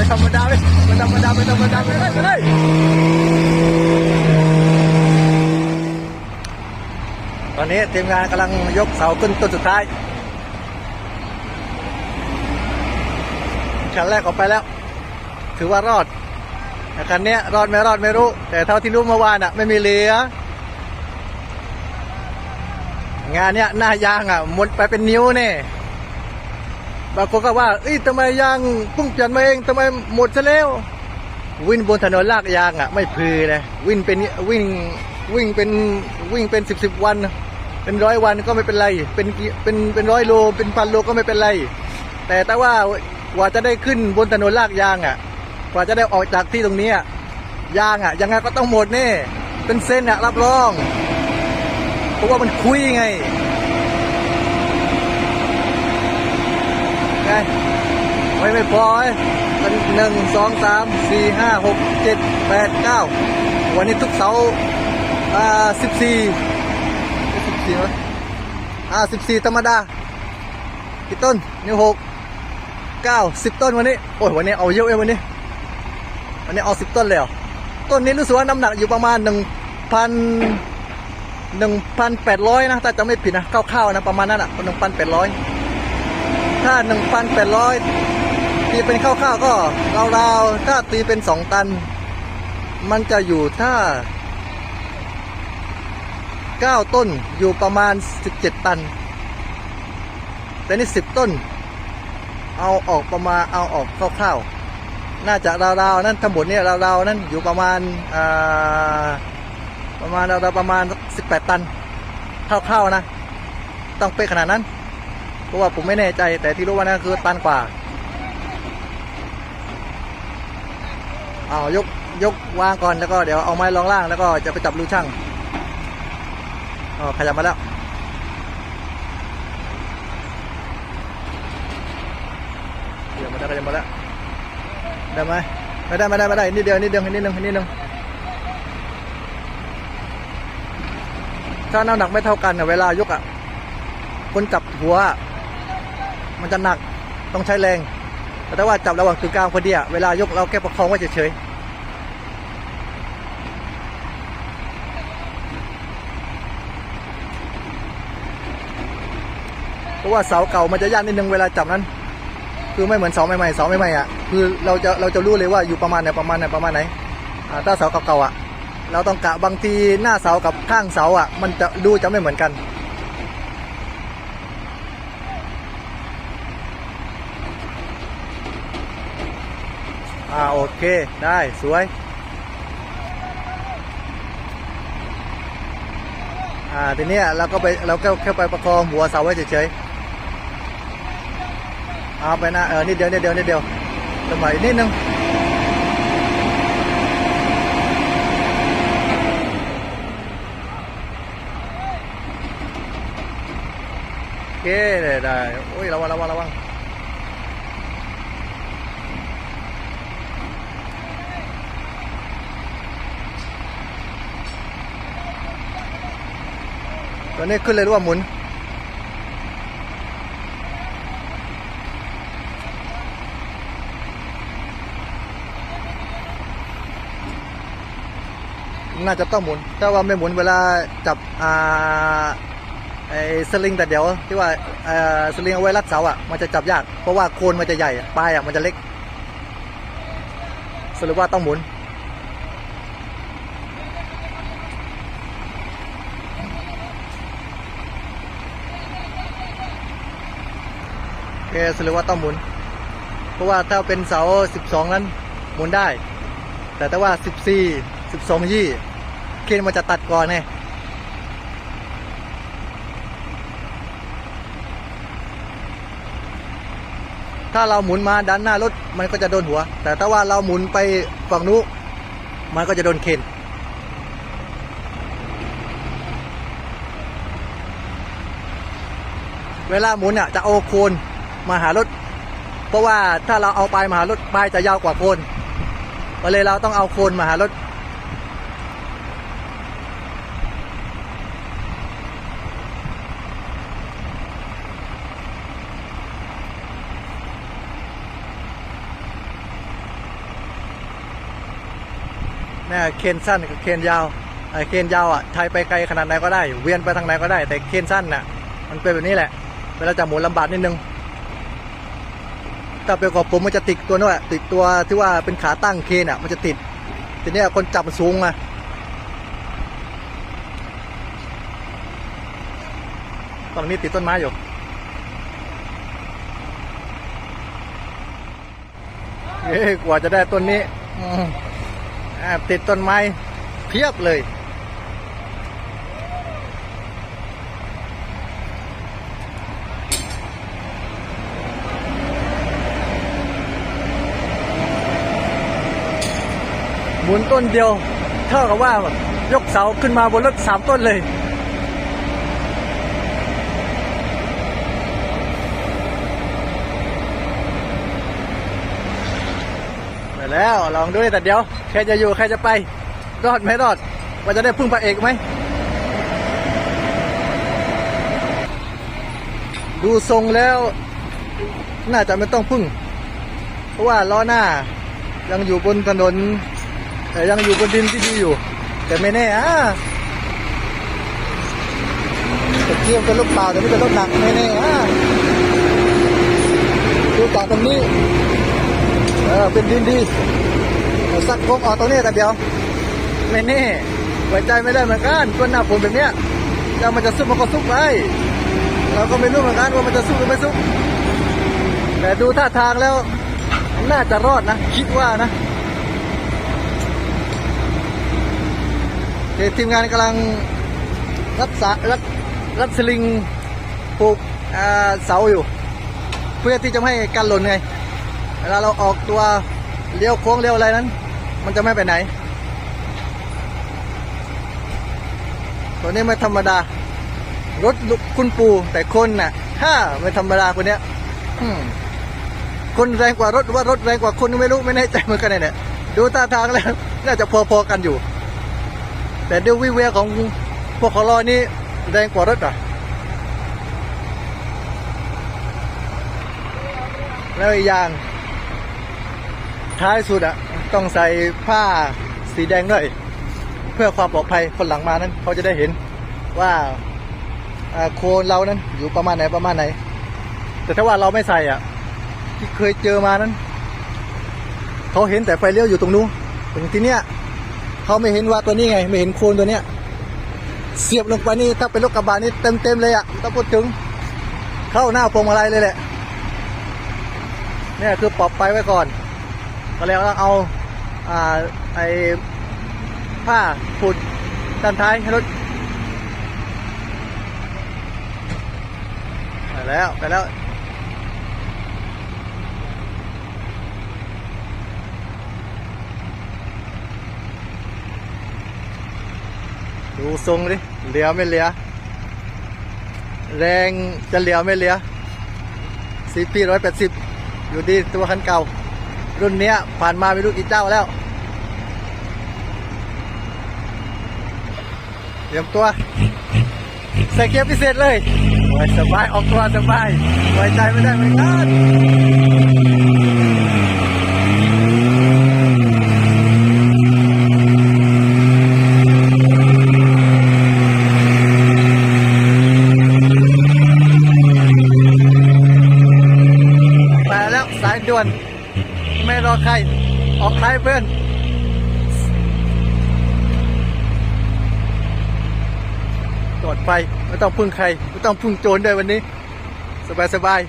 ไม่ธรรมดาไม่ไม่ธรรมดาไม่ธรรมดาไปเลยไปเลยตอนนี้ทีมงานกำลังยกเสาขึ้นต้นสุดท้ายคันแรกออกไปแล้ว ถือว่ารอดแต่คันนี้รอดไม่รอดไม่รู้ แต่เท่าที่รู้เมื่อวานอะ ไม่มีเหลืองานเนี้ยหน้ายางอะหมดไปเป็นนิ้วเนี่ย บางคนก็ว่าเอ้ยทำไมยางเพุ่งเปลี่ยนมาเองทำไมหมดซะแล้ว วิ่งบนถนนลากยางอะ ไม่พือเลยวิ่งเป็นวิ่งวิ่งเป็นวิ่งเป็นสิบสิบวัน เป็นร้อยวันก็ไม่เป็นไร เป็นเป็นเป็นร้อยโลเป็นพันโลก็ไม่เป็นไร แต่แต่ว่ากว่าจะได้ขึ้นบนถนนลากยางอะ กว่าจะได้ออกจากที่ตรงนี้อะยางอะยังไงก็ต้องหมดแน่เป็นเส้นอะรับรอง เพราะว่ามันคุยไง ไงไม่ไม่พอเอ้มันหนึ่งสองสามสี่ห้าหกเจ็ดแปดเก้าวันนี้ทุกเสาร์อ่าสิบสี่สิบสี่มั้ยอ่าสิบสี่ธรรมดากี่ต้นนี่หกเก้าสิบต้นวันนี้ โอ้ยวันนี้เอาเยอะเอ้วันนี้ วันนี้เอาสิบต้นเลยเหรอต้นนี้รู้สึกว่าน้ำหนักอยู่ประมาณหนึ่งพันหนึ่งพันแปดร้อยนะถ้าจะไม่ผิดนะคร่าวๆนะประมาณนั้นอะหนึ่งพันแปดร้อย ถ้าหนึ่งพันแปดร้อยตีเป็นคร่าวๆก็ราวๆ ถ้าตีเป็นสองตัน มันจะอยู่ถ้าเก้าต้นอยู่ประมาณสิบเจ็ดตัน แต่นี่สิบต้น เอาออกประมาณเอาออกคร่าวๆ น่าจะราวๆ นั้นทั้งหมดเนี่ยราวๆ นั้นอยู่ประมาณประมาณเราประมาณสิบแปดตันคร่าวๆนะ ต้องเป๊ะขนาดนั้น เพราะว่าผมไม่แน่ใจ แต่ที่รู้ว่านั่นคือตันกว่าเอายกยกวางก่อนแล้วก็เดี๋ยวเอาไม้รองล่างแล้วก็จะไปจับรูช่างอ๋อขยับมาแล้วขยับมาแล้วขยับมาแล้วได้ไหมไม่ได้ไม่ได้ไม่ได้นิดเดียวนิดเดียวนิดนึงนิดนึงถ้าน้ำหนักไม่เท่ากันเนี่ยเวลายกอะคนจับหัว มันจะหนักต้องใช้แรง แต่ว่าจับระหว่างกึ่งกลางพอดีอะเวลายกเราแค่ประคองไว้เฉยๆเพราะว่าเสาเก่ามันจะยากนิดนึงเวลาจับนั้น คือไม่เหมือนเสาใหม่ๆเสาใหม่ๆอะคือเราจะเราจะรู้เลยว่าอยู่ประมาณไหนประมาณไหนประมาณไหนอ่าถ้าเสาเก่าๆอะเราต้องกะบางทีหน้าเสากับข้างเสาอะ มันจะดูจะไม่เหมือนกัน อ่าโอเค ได้สวย อ่าทีนี้เราก็ไปเราก็แค่ไปประคองหัวเสาไว้เฉยๆเอาไปนะเออนิดเดียวนิดเดียวนิดเดียวสมัยนิดนึงโอเคได้ได้โอ้ยระวังระวังระวัง ตัวนี้ขึ้นเลยหรือว่าหมุน น่าจะต้องหมุนถ้าว่าไม่หมุนเวลาจับอ่าไอ้สลิงแต่เดี๋ยวที่ว่าเอ่อสลิงเอาไว้รัดเสาอะมันจะจับยาก เพราะว่าโคนมันจะใหญ่ปลายอะมันจะเล็ก สรุปว่าต้องหมุน โอเคสรุปว่าต้องหมุน เพราะว่าถ้าเป็นเสา 12 นั้นหมุนได้ แต่ถ้าว่า 14 12 ยี่เคนมันจะตัดก่อนไงถ้าเราหมุนมาด้านหน้ารถมันก็จะโดนหัว แต่ถ้าว่าเราหมุนไปฝั่งนู้นมันก็จะโดนเข็นเวลาหมุนอะจะเอโคน หารถ เพราะว่าถ้าเราเอาปลายมหารถปลายจะยาวกว่าโคนก็เลยเราต้องเอาโคนมหารถเนี่ยเคนสั้นกับเคนยาวไอ้เคนยาวอะไทยไปไกลขนาดไหนก็ได้ เวียนไปทางไหนก็ได้ แต่เคนสั้นน่ะมันเป็นแบบนี้แหละเวลาจะหมุนลำบากนิดนึง ถ้าเป็นกับผมมันจะติดตัวนู้นอะติดตัวที่ว่าเป็นขาตั้งเคนอะ มันจะติดทีนี้คนจับมันสูงอะตอนนี้ติดต้นไม้อยู่เอ้ยกว่าจะได้ต้นนี้อืมอ่าติดต้นไม้เพียบเลย มุนต้นเดียว เท่ากับว่ายกเสาขึ้นมาบนรถสามต้นเลยไปแล้วลองดูดิแต่เดี๋ยวใครจะอยู่ใครจะไป รอดไหมรอดว่าจะได้พึ่งพระเอกไหมดูทรงแล้ว น่าจะไม่ต้องพึ่ง เพราะว่าล้อหน้ายังอยู่บนถนน แต่ยังอยู่บนดินที่ดีอยู่ แต่ไม่แน่อะแต่เทียมเป็นรถเปล่าแต่ไม่เป็นรถหนักไม่แน่อะดูจากตรงนี้เออเป็นดินดีสักพกออกตรงนี้แต่เดียว ไม่แน่ไว้ใจไม่ได้เหมือนกันต้นหน้าฝนแบบเนี้ยแล้วมันจะซุกมันก็ซุกไปเราก็ไม่รู้เหมือนกันว่ามันจะซุกหรือไม่ซุกแต่ดูท่าทางแล้ว น่าจะรอดนะ คิดว่านะเดี๋ยว ทีมงานกำลังรักษารัดรัดสลิงปลูกเสาอยู่ เพื่อที่จะให้กันหล่นไงเวลาเราออกตัวเลี้ยวโค้งเลี้ยวอะไรนั้น มันจะไม่ไปไหน ตัวนี้ไม่ธรรมดา รถคุณปูแต่คนน่ะถ้าไม่ธรรมดาคนเนี้ยคนแรงกว่ารถหรือว่ารถแรงกว่าคนไม่รู้ไม่แน่ใจเหมือนกันเนี่ยดูท่าทางแล้วน่าจะพอๆกันอยู่ แต่ดูวิเวียของพวกขาลอยนี่แรงกว่ารถอะ แล้วอีกอย่าง ท้ายสุดอะ ต้องใส่ผ้าสีแดงด้วย เพื่อความปลอดภัยคนหลังมานั้น เขาจะได้เห็นว่าโคนเรานั้นอยู่ประมาณไหนประมาณไหน แต่ถ้าว่าเราไม่ใส่อะ ที่เคยเจอมานั้น เขาเห็นแต่ไฟเลี้ยวอยู่ตรงนู้นตรงที่เนี้ย เขาไม่เห็นว่าตัวนี้ไง ไม่เห็นโคนตัวเนี้ย เสียบลงไปนี่ถ้าเป็นรถกระบะนี่เต็มเต็มเลยอะถ้าพูดถึง เข้าหน้าพวงมาลัยเลยแหละเนี่ยคือปรับไปไว้ก่อน ก็แล้วเราเอาอ่าไอ้ผ้าผูดด้านท้ายให้รถไปแล้วไปแล้ว ดูทรงดิเหลียวไม่เหลียแรงจะเหลียวไม่เหลียซีพีร้อยแปดสิบอยู่ดีตัวคันเก่า รุ่นเนี้ยผ่านมาไม่รู้กี่เจ้าแล้วเตรียมตัวใส่เกียร์พิเศษเลยสบายออกตัวสบายไว้ใจไม่ได้เหมือนกันไปแล้วสายด่วน ไม่รอใคร ออกท้ายเพื่อนปลอดภัยไม่ต้องพึ่งใคร ไม่ต้องพึ่งโจรด้วยวันนี้ สบายสบาย